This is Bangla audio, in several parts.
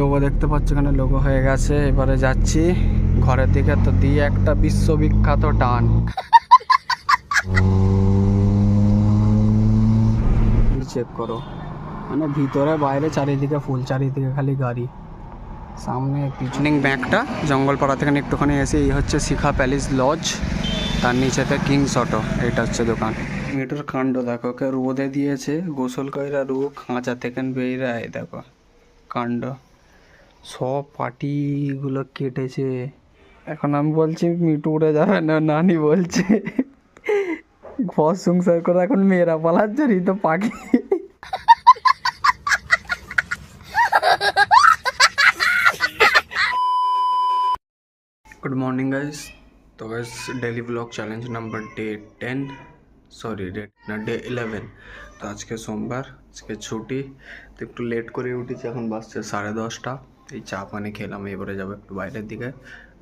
লোগো দেখতে পাচ্ছ এখানে লোগো হয়ে গেছে। এবারে যাচ্ছি। ঘরের দিকে তো দিয়ে একটা বিশ্ববিখ্যাত টান। চেক করো। মানে ভিতরে, বাইরে, চারিদিকে ফুল চারিদিকে খালি গাড়ি। সামনে পিছনিং ব্যাগটা জঙ্গলপাড়া থেকে একটুখানি এসে এই হচ্ছে শিখা প্যালেস লজ তার নিচেতে কিংস অটো এটা হচ্ছে দোকান। মেয়েটার কাণ্ড দেখো কে রোদে দিয়েছে, গোসল কইরা রু খাঁচা থেকে বেরিয়ে দেখো। কাণ্ড। সব পার্টিগুলো কেটেছে। এখন আমি বলছি মিটু উড়ে যাবে না, নানি বলছে। ঘর সংসার করে এখন মেয়েরা পালাচ্ছে, তো পাখি। গুড মর্নিং গাইস তো guys daily vlog challenge number day ten sorry day না ডে ইলেভেন তো আজকে সোমবার, আজকে ছুটি। তো একটু লেট করে উঠেছি, এখন বাসছে সাড়ে দশটা। এই চা পানি খেলাম, এবারে যাব একটু বাইরের দিকে।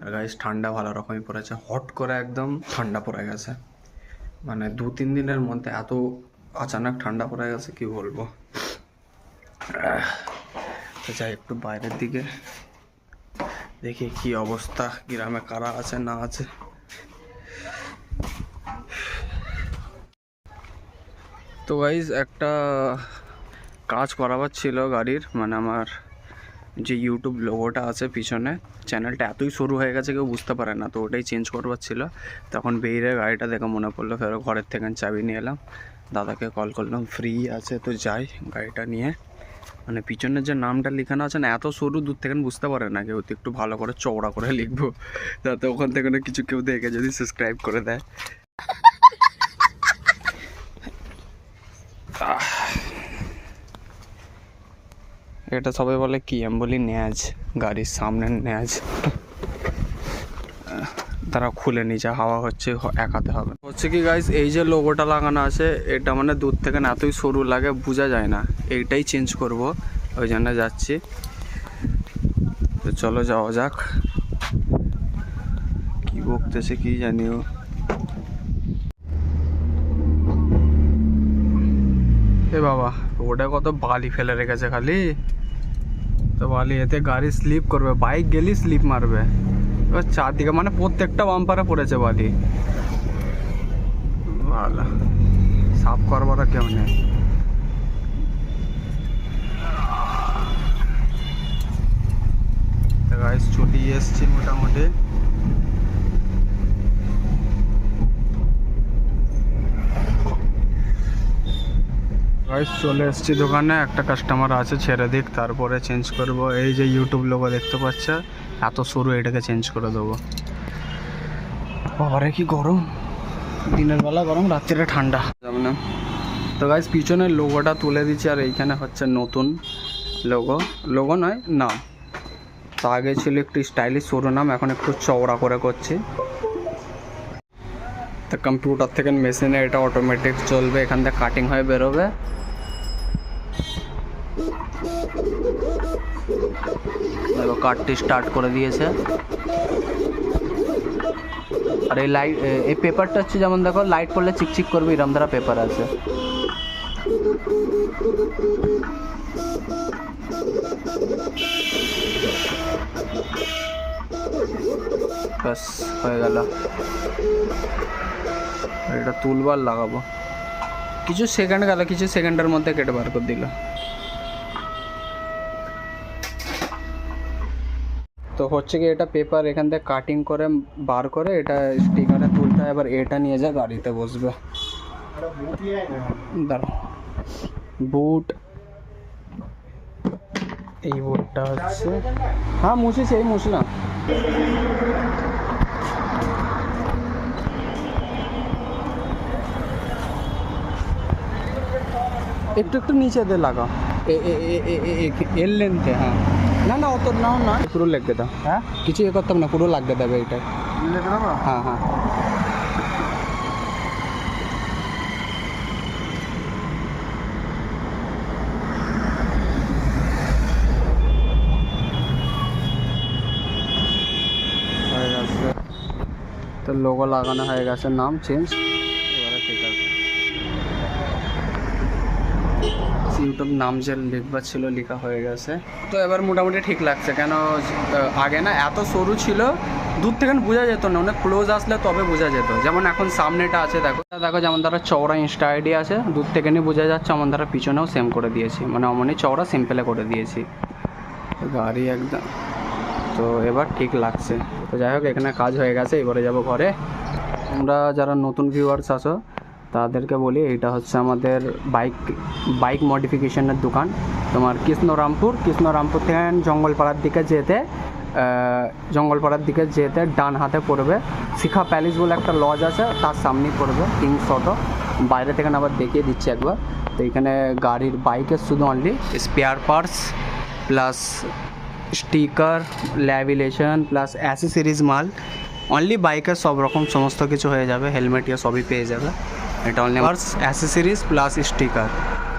আর গাইস ঠান্ডা ভালো রকমই পড়েছে। হট করে একদম ঠান্ডা পড়ে গেছে। মানে দু তিন দিনের মধ্যে এত আচানক ঠান্ডা পড়ে গেছে, কি বলব? যাই একটু বাইরের দিকে। দেখি কি অবস্থা, গ্রামে কারা আছে, না আছে। তো গাইজ একটা কাজ করাবার ছিল গাড়ির মানে আমার যে ইউটিউব লোগোটা আছে পিছনে চ্যানেলটা এতই সরু হয়ে গেছে কেউ বুঝতে পারে না, তো ওটাই চেঞ্জ করবার ছিল। তখন বেরিয়ে গাড়িটা দেখে মনে পড়ল, ফেরো ঘরের থেকে চাবি নিয়ে এলাম। দাদাকে কল করলাম, ফ্রি আছে, তো যাই গাড়িটা নিয়ে। মানে পিছনের যে নামটা লেখানো আছে না, এত সরু দূর থেকে বুঝতে পারে না, কেউ তো একটু ভালো করে চওড়া করে লিখব। যাতে ওখান থেকে কিছু কেউ দেখে যদি সাবস্ক্রাইব করে দেয়। এটা সবাই বলে কি? আমি বলি ন্যাজ, গাড়ির সামনে ন্যাজ। তারা খুলে নিচে হাওয়া হচ্ছে একাতে হবে। হচ্ছে কি গাইস এই যে লোগোটা লাগানো আছে, এটা মানে দূর থেকে না এতই সরু লাগে, বোঝা যায় না। এইটাই চেঞ্জ করব, ওই জন্য যাচ্ছি। তো চলো যাওয়া যাক। কি বকতেছে কি জানি এ বাবা ওটা কত বালি ফেলে রেখেছে খালি। তো বালি, এতে গাড়ি স্লিপ করবে বাইক গেলি স্লিপ মারবে। এবার চারদিকে মানে প্রত্যেকটা বাম্পারে পড়েছে বালি। ভালো সাফ করবারও কেউ নেই গাইস ছুটি এসছি মোটামুটি। গাইস চলে এসেছি দোকানে। একটা কাস্টমার আছে, ছেড়ে দিক, তারপরে চেঞ্জ করব। এই যে ইউটিউব লোগো দেখতে পাচ্ছে, এত সরু এটাকে চেঞ্জ করে দেবো। বাবারে, কি গরম। দিনের বেলা গরম, রাত্রিরে ঠান্ডা। যাবে না। তো গাইস পিছনের লোগোটা তুলে দিচ্ছি, আর এইখানে হচ্ছে নতুন লোগো লোগো নয়, নাম। তো আগে ছিল একটু স্টাইলিশ সরু নাম, এখন একটু চওড়া করে করছি। তো কম্পিউটার থেকে মেশিনে এটা অটোমেটিক চলবে, এখান থেকে কাটিং হয়ে বেরোবে। দেখো কাটটি স্টার্ট করে দিয়েছে। আর এই লাইট এই পেপারটা হচ্ছে যেমন দেখো লাইট পড়লে চিকচিক করবে, এরম ধারা পেপার আছে। ব্যাস, হয়ে গেল। এটা তুলবার লাগাবো। কিছু সেকেন্ড গেল, কিছু সেকেন্ডের মধ্যে কেটে বার করে দিল। হচ্ছে কি এটা পেপার এখান থেকে কাটিং করে বার করে এটা স্টিকারে তুলতে হয়, এবার এটা নিয়ে যা গাড়িতে বসবে। বুট এই বুটটা হচ্ছে হ্যাঁ মুছিস এই মুছলাম একটু একটু নিচে দিয়ে এ- এর লেন্থে হ্যাঁ। না না অত নাও না। পুরো লাগবে দাও হ্যাঁ? কিছু এ করতাম না পুরো লাগবে দেবে এটা। লিখে দেবো হ্যাঁ হ্যাঁ। হয়ে গেছে। তো লোগো লাগানো হয়ে গেছে নাম চেঞ্জ এবারে ঠিক আছে ইউটিউব নাম যে লিখবার ছিল, লেখা হয়ে গেছে। তো এবার মোটামুটি ঠিক লাগছে, কেন আগে না এত সরু ছিল, দূর থেকে বোঝা যেত না, অনেক ক্লোজ আসলে তবে বোঝা যেত। যেমন এখন সামনেটা আছে, দেখো দেখো যেমন তারা চওড়া ইনস্টা আইডি আছে, দূর থেকে নিয়ে বোঝা যাচ্ছে আমার তারা পিছনেও সেম করে দিয়েছি মানে অমনি চওড়া সিম্পলে করে দিয়েছি। গাড়ি একদম, তো এবার ঠিক লাগছে। তো যাই হোক, এখানে কাজ হয়ে গেছে, এবারে যাব ঘরে। তোমরা যারা নতুন ভিউয়ার্স আছো তাদেরকে বলি, এটা হচ্ছে আমাদের বাইক বাইক মডিফিকেশনের দোকান। তোমার কৃষ্ণরামপুর কৃষ্ণরামপুর থেকে জঙ্গলপাড়ার দিকে যেতে জঙ্গলপাড়ার দিকে যেতে ডান হাতে পড়বে শিখা প্যালেস বলে একটা লজ আছে, তার সামনেই পড়বে কিংস অটো। বাইরে থেকে আবার দেখিয়ে দিচ্ছি একবার। তো এখানে গাড়ির বাইকের শুধু only spare parts plus sticker lamination plus accessories মাল। অনলি বাইকের সব রকম সমস্ত কিছু হয়ে যাবে হেলমেট ইয়ে সবই পেয়ে যাবে। এটা only parts accessories plus sticker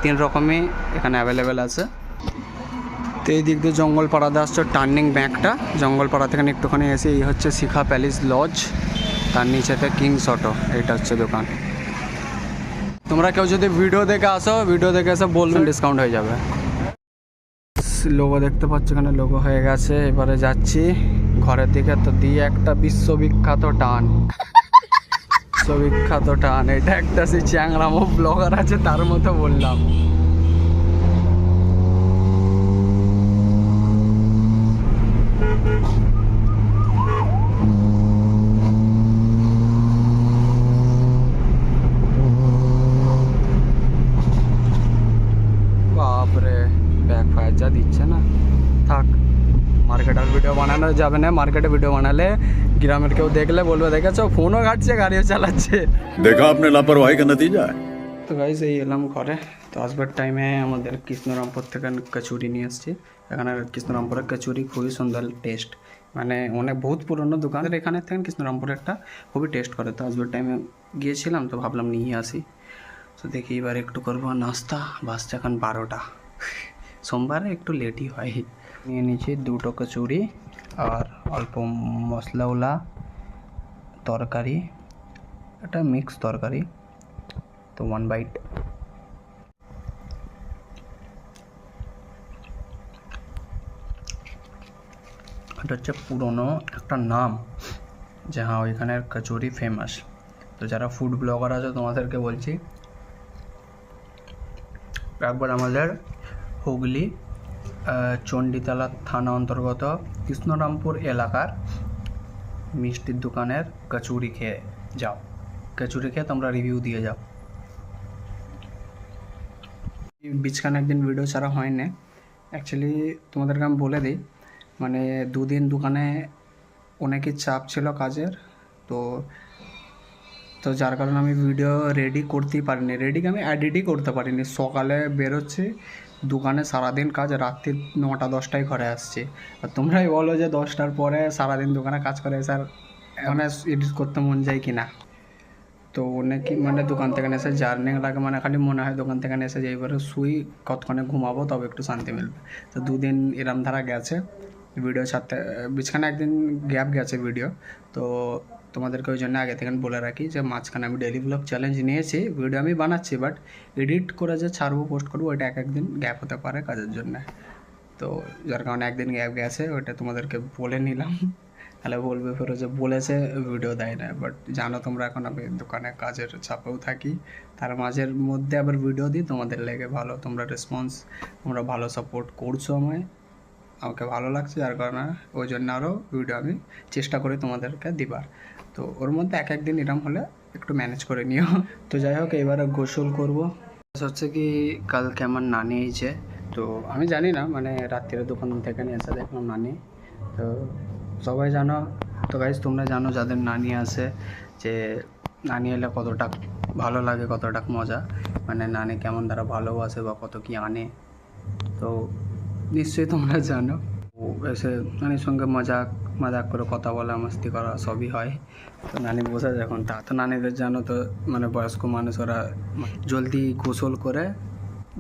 তিন রকমই এখানে অ্যাভেলেবেল আছে। তো এই দিক দিয়ে জঙ্গলপাড়াতে আসছে টার্নিং ব্যাংকটা জঙ্গলপাড়া থেকে একটুখানি এসে এই হচ্ছে শিখা প্যালেস লজ তার নিচেতে কিংস অটো এটা হচ্ছে দোকান। তোমরা কেউ যদি ভিডিও দেখে আসো ভিডিও দেখে এসে বলবেন ডিসকাউন্ট হয়ে যাবে। লোগো দেখতে পাচ্ছ এখানে লোগো হয়ে গেছে। এবারে যাচ্ছি। ঘরের দিকে তো দিয়ে একটা বিশ্ববিখ্যাত টান। বিশ্ববিখ্যাত টান এটা একটা সেই চ্যাংরামো ব্লগার আছে, তার মতো বললাম। যা দিচ্ছে না। থাক মার্কেটের ভিডিও বানানো যাবে না। মার্কেটে ভিডিও বানালে গ্রামের কেউ দেখলে বলবে দেখেছ? ফোনও ঘাটছে গাড়িও চালাচ্ছে। দেখা আপনার লাপরওয়াহি দিয়ে যায়? তো গাইস এই এলাম ঘরে। তো আসবার টাইমে আমাদের কৃষ্ণরামপুর থেকে কচুরি নিয়ে এসছি এখানে কৃষ্ণরামপুরের কচুরি খুবই সুন্দর টেস্ট মানে অনেক বহুত পুরনো দোকান। এখানে থেকে কৃষ্ণরামপুরে একটা খুবই টেস্ট করে। তো আসবার টাইমে গিয়েছিলাম তো ভাবলাম নিয়ে আসি। তো দেখি এবার একটু করব নাস্তা। বাসটা এখন বারোটা। সোমবারে একটু লেটই হয়। নিয়ে নিয়েছি দুটো কচুরি। আর অল্প মশলাওলা তরকারি, একটা মিক্স তরকারি, তো ওয়ান বাইট এটা হচ্ছে পুরনো একটা নাম যে হ্যাঁ ওইখানের কচুরি ফেমাস তো যারা ফুড ব্লগার আছে, তোমাদেরকে বলছি, একবার আমাদের হুগলি চণ্ডীতলা থানা অন্তর্গত কৃষ্ণরামপুর এলাকার মিষ্টির দোকানের কচুরি খেয়ে যাও। কচুরি খেয়ে তোমরা রিভিউ দিয়ে যাও। বিচখানে একদিন ভিডিও ছাড়া হয় না অ্যাকচুয়ালি তোমাদেরকে আমি বলে দিই মানে দুদিন দোকানে অনেকই চাপ ছিল কাজের, তো তো যার কারণে আমি ভিডিও রেডি করতেই পারিনি। রেডিকে আমি এডিটই করতে পারিনি। সকালে বেরোচ্ছি, দোকানে সারাদিন কাজ, রাত্রি নটা, দশটায় ঘরে আসছি। আর তোমরাই বলো যে দশটার পরে সারাদিন দোকানে কাজ করে স্যার এখন এডিট করতে মন যায় কি না তো অনেকে মানে দোকান থেকে এসে জার্নি লাগে মানে খালি মনে হয় দোকান থেকে এসে যে এবারে শুই, কতক্ষণে ঘুমাবো, তবে একটু শান্তি মিলবে। তো দুদিন এরম ধারা গেছে ভিডিও ছাড়তে বিছখানে একদিন গ্যাপ গেছে ভিডিও তো তোমাদেরকে ওই জন্য আগে থেকে বলে রাখি যে মাঝখানে আমি ডেলি ব্লগ চ্যালেঞ্জ নিয়েছি ভিডিও আমি বানাচ্ছি বাট এডিট করে যে ছাড়বো পোস্ট করব, ওইটা এক একদিন গ্যাপ হতে পারে কাজের জন্য। তো যার কারণে একদিন গ্যাপ গেছে, ওইটা তোমাদেরকে বলে নিলাম। তাহলে বলবে ফেরো যে বলেছে ভিডিও দেয় না। বাট জানো তোমরা, এখন আমি দোকানে কাজের চাপেও থাকি। তার মাঝের মধ্যে আবার ভিডিও দিই, তোমাদের লেগে ভালো। তোমরা রেসপন্স তোমরা ভালো সাপোর্ট করছ আমায়। আমাকে ভালো লাগছে, যার কারণে ওই জন্য আরও ভিডিও আমি চেষ্টা করি তোমাদেরকে দিবার। তো ওর মধ্যে এক একদিন এরম হলে একটু ম্যানেজ করে নিও। তো যাই হোক, এবারে গোসল করব। হচ্ছে কি, কালকে আমার নানি এইছে তো আমি জানি না মানে রাত্রিরে দোকান থেকে নিয়ে এসে দেখলাম নানি। তো সবাই জানো, তো গাইজ তোমরা জানো যাদের নানি আছে, যে নানি এলে কতটা ভালো লাগে, কতটা মজা। মানে নানি কেমন তারা ভালোবাসে বা কত কি আনে। তো নিশ্চয়ই তোমরা জানো। এসে নানির সঙ্গে মজাক মজাক করে কথা বলা, মস্তি করা সবই হয়। তো নানি বসে এখন। তা তো নানিদের জানো তো মানে বয়স্ক মানুষ, ওরা জলদি গোসল করে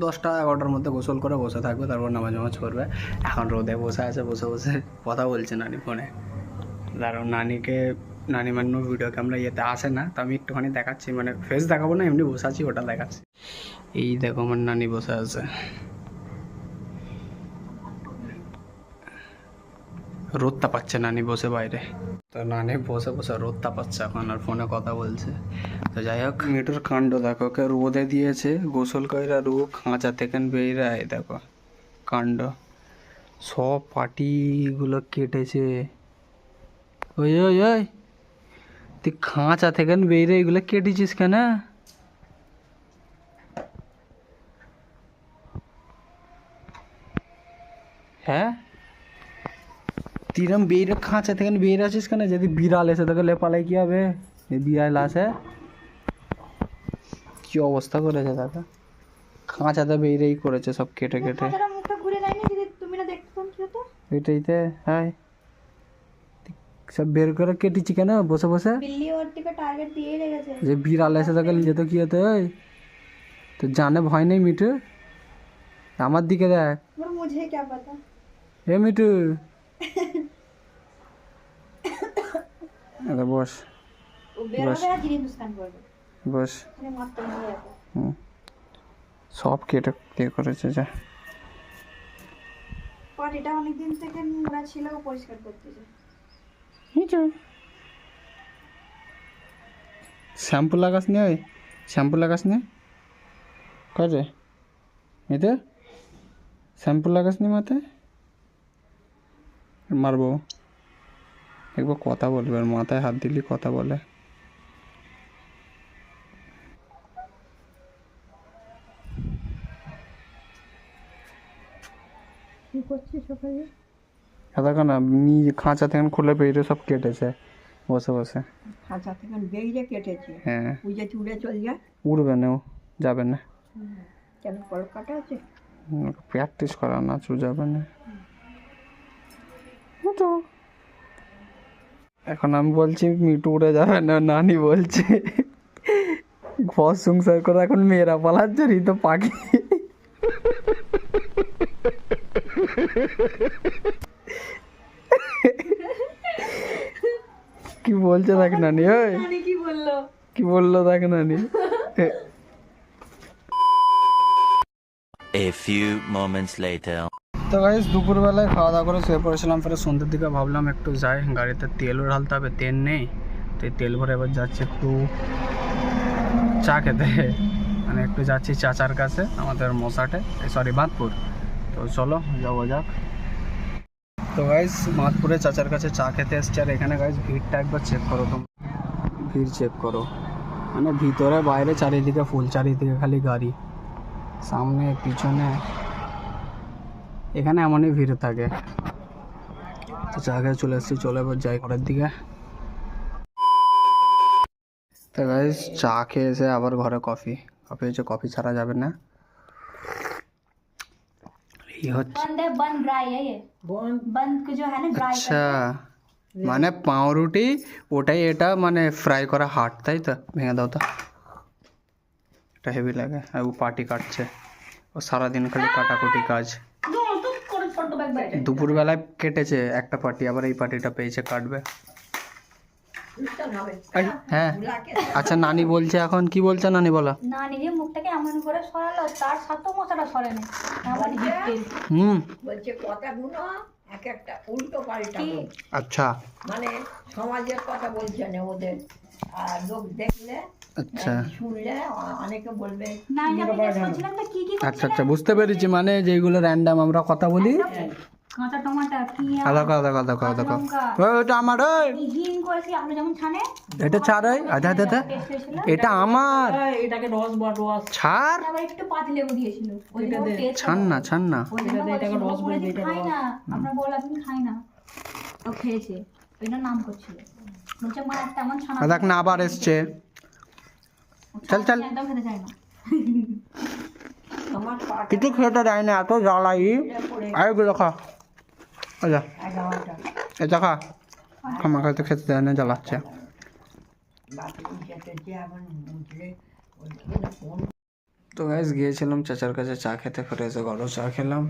দশটা, এগারোটার মধ্যে গোসল করে বসে থাকবে, তারপর নামাজ নামাজ করবে এখন রোদে বসে আছে, বসে বসে কথা বলছে নানি ফোনে। কারণ নানিকে, নানি মান্য ভিডিও ক্যামেরা ইয়েতে আসে না, তো আমি একটুখানি দেখাচ্ছি মানে ফেস দেখাবো না, এমনি বসে আছি, ওটা দেখাচ্ছি। এই দেখো আমার নানি বসে আছে। রোদ তাপাচ্ছে, নানি বসে বাইরে। তো নানি বসে বসে রোদ তাপাচ্ছে এখন আর ফোনে কথা বলছে। তো যাই হোক। মেয়েটার কাণ্ড দেখো, ওকে রোদে দিয়েছে, গোসল কইরা রু খাঁচা থেকে বেরিয়ে এই দেখো, কাণ্ড। সব পাটিগুলো কেটেছে। ওই ওই ওই, তুই খাঁচা থেকে বেরিয়ে এগুলো কেটেছিস কেন? হ্যাঁ? তিরম বেরিয়ে খাঁচা থেকে বেরিয়ে আছিস কেন যদি বিড়াল এসে তোকে লেপালাই কি হবে বিড়াল আসে কি অবস্থা করেছে দাদা খাঁচা তো বেরিয়েই করেছে সব কেটে কেটে এটাইতে হ্যাঁ সব বের করে কেটেছি কেন বসে বসে যে বিড়াল এসে তোকে যেত কি হতো তো জানে ভয় নেই মিঠু আমার দিকে দেখ এ মিঠু আরে বস। বস হুম। সব কেটে কে করেছে যা। এটা অনেকদিন থেকে নোংরা ছিল পরিষ্কার করতেছে। শ্যাম্পু লাগাস নি ওই শ্যাম্পু লাগাস নি? করে এতে শ্যাম্পু লাগাস নি মাথায়? মারবো। একবার কথা বলবে আর মাথায় হাত দিলি কথা বলে। নিজে খাঁচা থেকে খুলে বেরিয়ে সব কেটেছে বসে বসে। খাঁচা থেকে বেরিয়ে কেটেছে? হ্যাঁ। চল যায়? উড়বে না ও যাবে না। কেন কলকাতা আছে? প্র্যাকটিস করা না চু যাবে না। এখন আমি বলছি মিটু উড়ে যাবে না নানি বলছে। ঘর সংসার করে এখন মেয়েরা পালাচ্ছে তো পাখি। কি বলছে দেখ নানি ওই। কি বলল? কি বলল দেখ নানি। A few moments later. তো গাইস দুপুরবেলায় খাওয়া দাওয়া করে শুয়ে পড়েছিলাম, ফের সন্ধ্যের দিকে ভাবলাম একটু যাই। গাড়িতে তেলও ঢালতে হবে, তেল নেই। তো এই তেল ভরে এবার যাচ্ছি একটু চা খেতে। মানে একটু যাচ্ছি চাচার কাছে, আমাদের মশাটে সরি বাঁধপুর। তো চলো যাব যাক। তো গাইস মাতপুরে চাচার কাছে চা খেতে এসছি, আর এখানে গাইস ভিড়টা একবার চেক করো তুমি, ভিড় চেক করো। মানে ভিতরে, বাইরে, চারিদিকে ফুল চারিদিকে খালি গাড়ি। সামনে, পিছনে এখানে এমনই ভিড় থাকে তো জায়গায় চলে এসেছি চলে এবার যাই ঘরের দিকে তো গাইস চা খেয়ে এসে আবার ঘরে কফি কফি হচ্ছে কফি ছাড়া যাবে না এই হচ্ছে बंद है बंद ड्राई है ये बंद को जो है ना ड्राई আচ্ছা মানে পাউরুটি ওটাই এটা মানে ফ্রাই করা হাট তাই তো ভেঙে দাও তো এটা হেভি লাগে আর ও পাটি কাটছে ও সারাদিন খালি কাটাকুটি কাজ দুপুরবেলায় কেটেছে একটা পার্টি আবার এই পার্টিটা পেয়েছে কাটবে। হ্যাঁ। আচ্ছা নানি বলছে এখন কি বলছে নানি বলা? না নিজে মুখটাকে এমন করে সরালো তার সাথেও মশাটা সরেনি। এমন হুম। বলছে কথাগুলো এক একটা উল্টো পাল্টা আচ্ছা। মানে সমাজের কথা বলছে না ওদের। আর লোক দেখলে আচ্ছা। শুনলে অ- অনেকে বলবে না আমি জিজ্ঞেস করছিলাম তো কি কি আচ্ছা আচ্ছা বুঝতে পেরেছি মানে যেগুলো র্যান্ডাম আমরা কথা বলি। কাঁচা টমাটো কি আদা আদা আদা আদা আদা লঙ্কা। ওটা আমার এটা ছাড় ওই। আধা আধা এটা আমার। এটাকে রস ছাড়। একটু পাতি লেবু দিয়েছিল। ছাড় না ছাড় না। ওই জন্য বলেছিল, ও খাই না। আমরা বললাম তুমি খাই না। ও খেয়েছে। ওই নাম করছিল। বলছে মা একটা এমন ছানা দেখ না আবার এসছে। চল, চল। কিছু খেতে দেয় না এত জ্বালাই আর এগুলো খা আচ্ছা এটা খা আমার কাছে খেতে দেয় না জ্বালাচ্ছে। তো গ্যাস গিয়েছিলাম চাচার কাছে চা খেতে ফিরে এসে গরম চা খেলাম।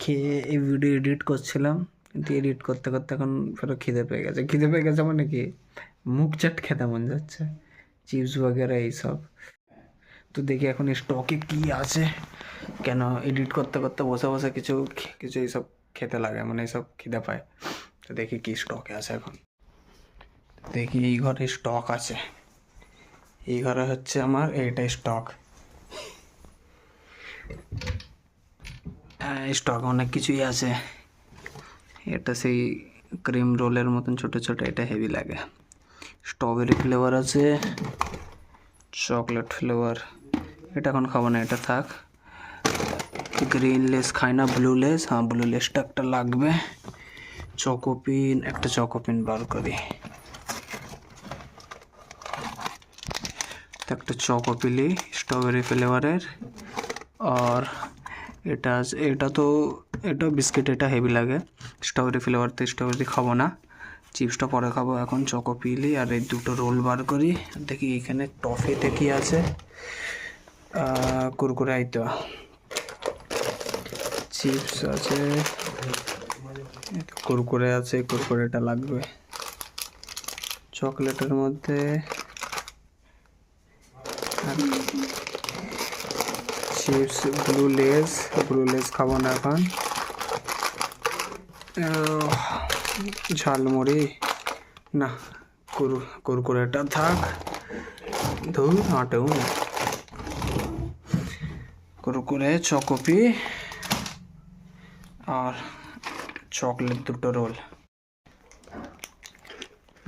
খেয়ে এই ভিডিও এডিট করছিলাম কিন্তু এডিট করতে করতে এখন ফেরো খিদে পেয়ে গেছে। খিদে পেয়ে গেছে মানে কি? মুখ চাট খেতে মন যাচ্ছে। চিপস বগেরা এইসব। তো দেখি এখন স্টকে কি আছে। কেন এডিট করতে করতে বসে বসে কিছু কিছু এইসব খেতে লাগে মানে এইসব খিদে পায়। তো দেখি কি স্টকে আছে এখন। দেখি এই ঘরে স্টক আছে। এই ঘরে হচ্ছে আমার এইটা স্টক স্টক অনেক কিছুই আছে। এটা সেই ক্রিম রোলের মতন ছোট ছোট, এটা হেভি লাগে। স্ট্রবেরি ফ্লেভার আছে। Chocolate flavour. এটা এখন খাব না, এটা থাক। গ্রিন লেস খাই না, ব্লু লেস। হ্যাঁ ব্লু লেসটা একটা লাগবে। চকোপিন, একটা চকোপিন বার করি। একটা চকোপিলি, স্ট্রবেরি ফ্লেভারের। আর এটা এটা তো, এটা বিস্কিট, এটা হেভি লাগে। স্ট্রবেরি ফ্লেভার তো স্ট্রবেরি খাব না। চিপসটা পরে খাব এখন, চকো পিলি আর এই দুটো রোল বার করি। দেখি এখানে টফিতে কি আছে। কুরকুরে এই তো চিপস আছে। কুরকুরে আছে, কুরকুরেটা লাগবে। চকলেটের মধ্যে chips, blue Lay's. Blue Lay's খাব না এখন। ঝালমুড়ি। না, কুর, কুরকুরেটা থাক। ধুর, হাঁটেও না। কুরকুরে, চকোপি আর চকলেট দুটো রোল।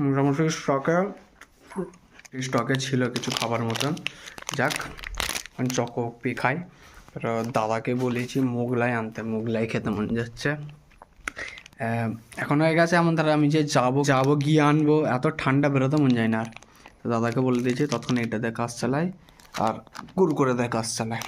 মোটামুটি স্টকে স্টকে ছিল কিছু খাবার মতন। যাক চকোপি খাই। দাদাকে বলেছি, মোগলাই আনতে। মোগলাই খেতে মন যাচ্ছে। এখন হয়ে গেছে এমন তারা আমি যে যাব যাব, গিয়ে আনব, এত ঠান্ডা বেরোতে মন যায় না আর। দাদাকে বলে দিয়েছে তখন এটা দিয়ে কাজ চালায়, আর কুরকুরে দেয় কাজ চালায়।